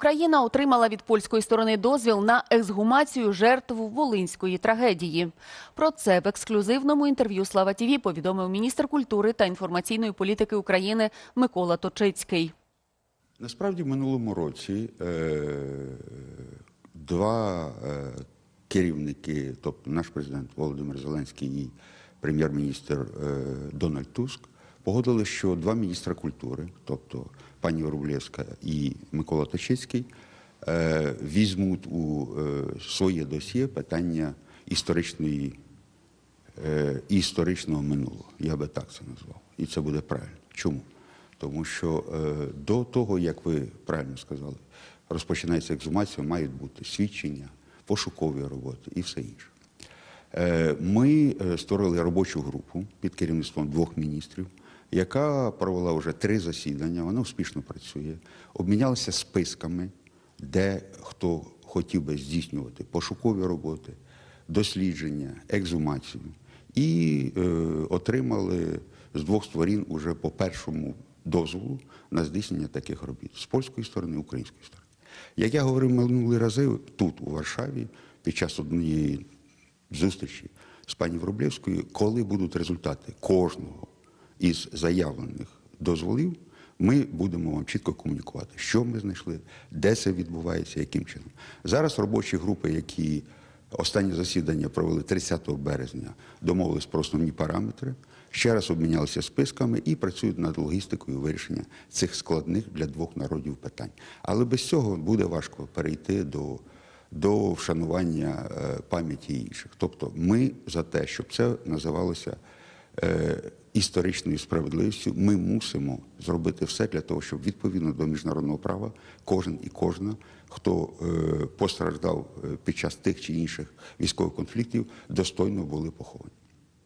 Україна отримала від польської сторони дозвіл на ексгумацію жертв волинської трагедії. Про це в ексклюзивному інтерв'ю Слава ТІВІ повідомив міністр культури та інформаційної політики України Микола Точицький. Насправді, в минулому році е, два е, керівники, тобто наш президент Володимир Зеленський і прем'єр-міністр е, Дональд Туск, погодили, що два міністра культури, тобто пані Врублєвська і Микола Точицький, е, візьмуть у е, своє досьє питання історичної е, історичного минулого. Я би так це назвав. І це буде правильно. Чому? Тому що до того, як ви правильно сказали, розпочинається ексгумація, мають бути свідчення, пошукові роботи і все інше. Ми створили робочу групу під керівництвом двох міністрів, яка провела вже три засідання, вона успішно працює, обмінялися списками, де хто хотів би здійснювати пошукові роботи, дослідження, екзумацію, і е, отримали з двох сторін уже по першому дозволу на здійснення таких робіт з польської сторони, української сторони. Як я говорив минулі рази тут, у Варшаві, під час однієї зустрічі з пані Врублєвською, коли будуть результати кожного із заявлених дозволів, ми будемо вам чітко комунікувати, що ми знайшли, де це відбувається, яким чином. Зараз робочі групи, які останнє засідання провели 30 березня, домовились про основні параметри, ще раз обмінялися списками і працюють над логістикою вирішення цих складних для двох народів питань. Але без цього буде важко перейти до до вшанування е, пам'яті інших. Тобто ми за те, щоб це називалося е, історичною справедливістю, ми мусимо зробити все для того, щоб відповідно до міжнародного права кожен і кожна, хто е, постраждав е, під час тих чи інших військових конфліктів, достойно були поховані.